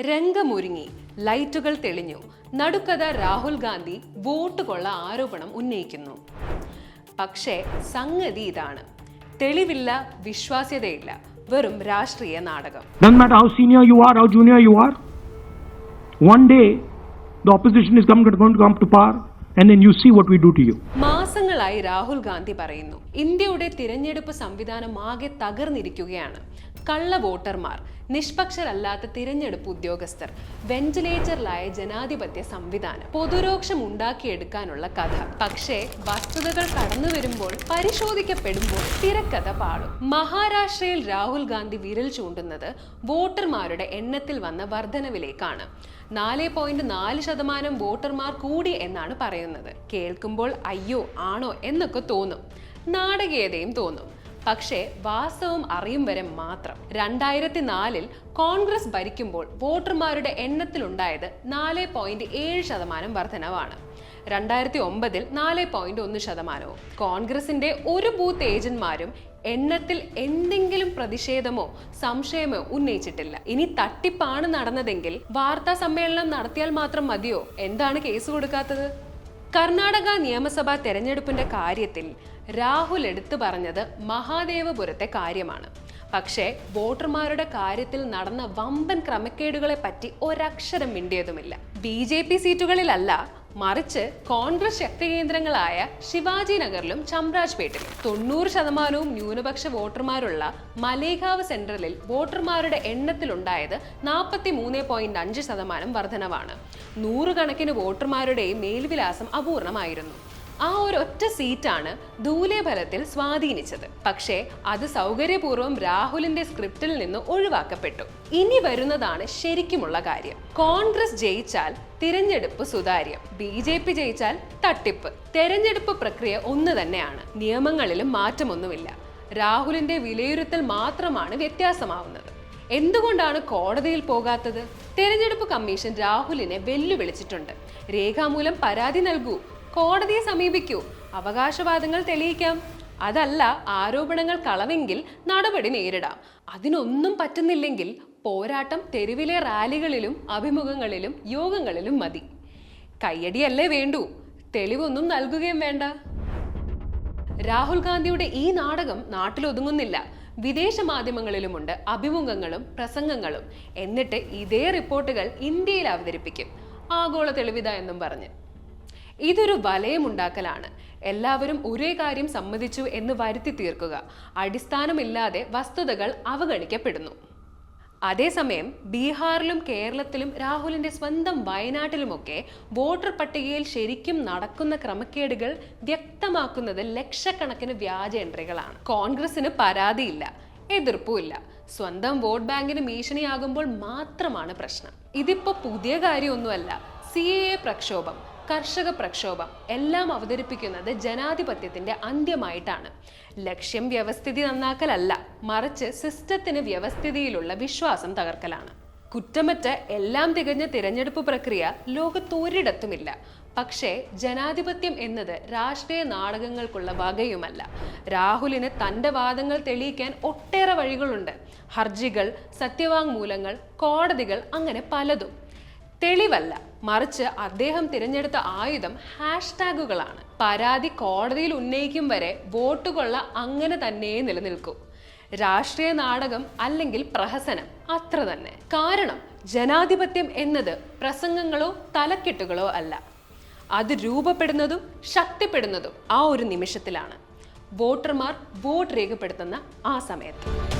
രംഗമൊരുങ്ങി. ലൈറ്റുകൾ തെളിഞ്ഞു. നടുക്കഥ രാഹുൽ ഗാന്ധി വോട്ട് കൊള്ള ആരോപണം ഉന്നയിക്കുന്നു. പക്ഷേ സംഗതി ഇതാണ്. തെളിവില്ല വിശ്വാസ്യതയില്ല. വെറും രാഷ്ട്രീയ നാടകം. Junior opposition is come to par and you see what we to you മാസങ്ങളായി രാഹുൽ ഗാന്ധി പറയുന്നു. ഇന്ത്യയുടെ തിരഞ്ഞെടുപ്പ് സംവിധാനം ആകെ തകർന്നിരിക്കുകയാണ്. കള്ള വോട്ടർമാർ നിഷ്പക്ഷരല്ലാത്ത തിരഞ്ഞെടുപ്പ് ഉദ്യോഗസ്ഥർ വെന്റിലേറ്ററിലായ ജനാധിപത്യ സംവിധാനം പൊതുരോക്ഷം ഉണ്ടാക്കിയെടുക്കാനുള്ള കഥ. പക്ഷേ വസ്തുതകൾ കടന്നു വരുമ്പോൾ പരിശോധിക്കപ്പെടുമ്പോൾ തിരക്കഥ പാടും. മഹാരാഷ്ട്രയിൽ രാഹുൽ ഗാന്ധി വിരൽ ചൂണ്ടുന്നത് വോട്ടർമാരുടെ എണ്ണത്തിൽ വന്ന വർധനവിലേക്കാണ്. നാല് പോയിന്റ് നാല് ശതമാനം വോട്ടർമാർ കൂടി എന്നാണ് പറയുന്നത്. കേൾക്കുമ്പോൾ അയ്യോ ആണോ എന്നൊക്കെ തോന്നും. നാടകീയതയും തോന്നും. പക്ഷേ വാസ്തവം അറിയും വരെ മാത്രം. രണ്ടായിരത്തി നാലിൽ കോൺഗ്രസ് ഭരിക്കുമ്പോൾ വോട്ടർമാരുടെ എണ്ണത്തിലുണ്ടായത് നാല് പോയിന്റ് ഏഴ് ശതമാനം വർധനവാണ്. രണ്ടായിരത്തി ഒമ്പതിൽ നാല് പോയിന്റ് ഒന്ന് ശതമാനവും. കോൺഗ്രസിന്റെ ഒരു ബൂത്ത് ഏജന്റ്മാരും എണ്ണത്തിൽ എന്തെങ്കിലും പ്രതിഷേധമോ സംശയമോ ഉന്നയിച്ചിട്ടില്ല. ഇനി തട്ടിപ്പാണ് നടന്നതെങ്കിൽ വാർത്താ സമ്മേളനം നടത്തിയാൽ മാത്രം മതിയോ? എന്താണ് കേസ് കൊടുക്കാത്തത്? കർണാടക നിയമസഭാ തെരഞ്ഞെടുപ്പിന്റെ കാര്യത്തിൽ രാഹുൽ എടുത്തു പറഞ്ഞത് മഹാദേവപുരത്തെ കാര്യമാണ്. പക്ഷേ വോട്ടർമാരുടെ കാര്യത്തിൽ നടന്ന വമ്പൻ ക്രമക്കേടുകളെ പറ്റി ഒരക്ഷരം മിണ്ടിയതുമില്ല. ബി ജെ പി സീറ്റുകളിലല്ല മറിച്ച് കോൺഗ്രസ് ശക്തി കേന്ദ്രങ്ങളായ ശിവാജി നഗറിലും ചമ്രാജ്പേട്ടിലും തൊണ്ണൂറ് ശതമാനവും ന്യൂനപക്ഷ വോട്ടർമാരുള്ള മലേഗാവ് സെൻട്രലിൽ വോട്ടർമാരുടെ എണ്ണത്തിലുണ്ടായത് നാൽപ്പത്തി മൂന്ന് പോയിന്റ് അഞ്ച് ശതമാനം വർധനവാണ്. നൂറുകണക്കിന് വോട്ടർമാരുടെയും മേൽവിലാസം അപൂർണമായിരുന്നു. ആ ഒരു ഒറ്റ സീറ്റാണ് ദൂലഫലത്തിൽ സ്വാധീനിച്ചത്. പക്ഷേ അത് സൗകര്യപൂർവം രാഹുലിന്റെ സ്ക്രിപ്റ്റിൽ നിന്ന് ഒഴിവാക്കപ്പെട്ടു. ഇനി വരുന്നതാണ് ശരിക്കുമുള്ള കാര്യം. കോൺഗ്രസ് ജയിച്ചാൽ തിരഞ്ഞെടുപ്പ് സുതാര്യം. ബി ജെ പി ജയിച്ചാൽ തട്ടിപ്പ്. തെരഞ്ഞെടുപ്പ് പ്രക്രിയ ഒന്ന് തന്നെയാണ്. നിയമങ്ങളിലും മാറ്റമൊന്നുമില്ല. രാഹുലിന്റെ വിലയിരുത്തൽ മാത്രമാണ് വ്യത്യാസമാവുന്നത്. എന്തുകൊണ്ടാണ് കോടതിയിൽ പോകാത്തത്? തെരഞ്ഞെടുപ്പ് കമ്മീഷൻ രാഹുലിനെ വെല്ലുവിളിച്ചിട്ടുണ്ട്. രേഖാമൂലം പരാതി നൽകൂ. കോടതിയെ സമീപിക്കൂ. അവകാശവാദങ്ങൾ തെളിയിക്കാം. അതല്ല ആരോപണങ്ങൾ കളവെങ്കിൽ നടപടി നേരിടാം. അതിനൊന്നും പറ്റുന്നില്ലെങ്കിൽ പോരാട്ടം തെരുവിലെ റാലികളിലും അഭിമുഖങ്ങളിലും യോഗങ്ങളിലും മതി. കയ്യടിയല്ലേ വേണ്ടൂ. തെളിവൊന്നും നൽകുകയും വേണ്ട. രാഹുൽ ഗാന്ധിയുടെ ഈ നാടകം നാട്ടിലൊതുങ്ങുന്നില്ല. വിദേശ മാധ്യമങ്ങളിലുമുണ്ട് അഭിമുഖങ്ങളും പ്രസംഗങ്ങളും. എന്നിട്ട് ഇതേ റിപ്പോർട്ടുകൾ ഇന്ത്യയിൽ അവതരിപ്പിക്കും. ആഗോള തെളിവിത എന്നും പറഞ്ഞ്. ഇതൊരു വലയമുണ്ടാക്കലാണ്. എല്ലാവരും ഒരേ കാര്യം സമ്മതിച്ചു എന്ന് വരുത്തി തീർക്കുക. അടിസ്ഥാനമില്ലാതെ വസ്തുതകൾ അവഗണിക്കപ്പെടുന്നു. അതേസമയം ബീഹാറിലും കേരളത്തിലും രാഹുലിന്റെ സ്വന്തം വയനാട്ടിലുമൊക്കെ വോട്ടർ പട്ടികയിൽ ശരിക്കും നടക്കുന്ന ക്രമക്കേടുകൾ വ്യക്തമാക്കുന്നത് ലക്ഷക്കണക്കിന് വ്യാജ എൻട്രികളാണ് കോൺഗ്രസിന് പരാതിയില്ല എതിർപ്പുമില്ല. സ്വന്തം വോട്ട് ബാങ്കിന് ഭീഷണിയാകുമ്പോൾ മാത്രമാണ് പ്രശ്നം. ഇതിപ്പോ പുതിയ കാര്യമൊന്നുമല്ല സി എ പ്രക്ഷോഭം. കർഷക പ്രക്ഷോഭം എല്ലാം അവതരിപ്പിക്കുന്നത് ജനാധിപത്യത്തിന്റെ അന്ത്യമായിട്ടാണ്. ലക്ഷ്യം വ്യവസ്ഥിതി നന്നാക്കലല്ല മറിച്ച് സിസ്റ്റത്തിന് വ്യവസ്ഥിതിയിലുള്ള വിശ്വാസം തകർക്കലാണ്. കുറ്റമറ്റ എല്ലാം തികഞ്ഞ തിരഞ്ഞെടുപ്പ് പ്രക്രിയ ലോകത്തൊരിടത്തുമില്ല. പക്ഷേ ജനാധിപത്യം എന്നത് രാഷ്ട്രീയ നാടകങ്ങൾക്കുള്ള വകയുമല്ല. രാഹുലിന് തന്റെ വാദങ്ങൾ തെളിയിക്കാൻ ഒട്ടേറെ വഴികളുണ്ട്. ഹർജികൾ സത്യവാങ്മൂലങ്ങൾ കോടതികൾ അങ്ങനെ പലതും. തെളിവല്ല. മറിച്ച് അദ്ദേഹം തിരഞ്ഞെടുത്ത ആയുധം ഹാഷ്ടാഗുകളാണ്. പരാതി കോടതിയിൽ ഉന്നയിക്കും വരെ വോട്ടുകൊള്ള അങ്ങനെ തന്നെ നിലനിൽക്കൂ. രാഷ്ട്രീയ നാടകം അല്ലെങ്കിൽ പ്രഹസനം അത്ര തന്നെ. കാരണം ജനാധിപത്യം എന്നത് പ്രസംഗങ്ങളോ തലക്കെട്ടുകളോ അല്ല. അത് രൂപപ്പെടുന്നതും ശക്തിപ്പെടുന്നതും ആ ഒരു നിമിഷത്തിലാണ്. വോട്ടർമാർ വോട്ട് രേഖപ്പെടുത്തുന്ന ആ സമയത്ത്.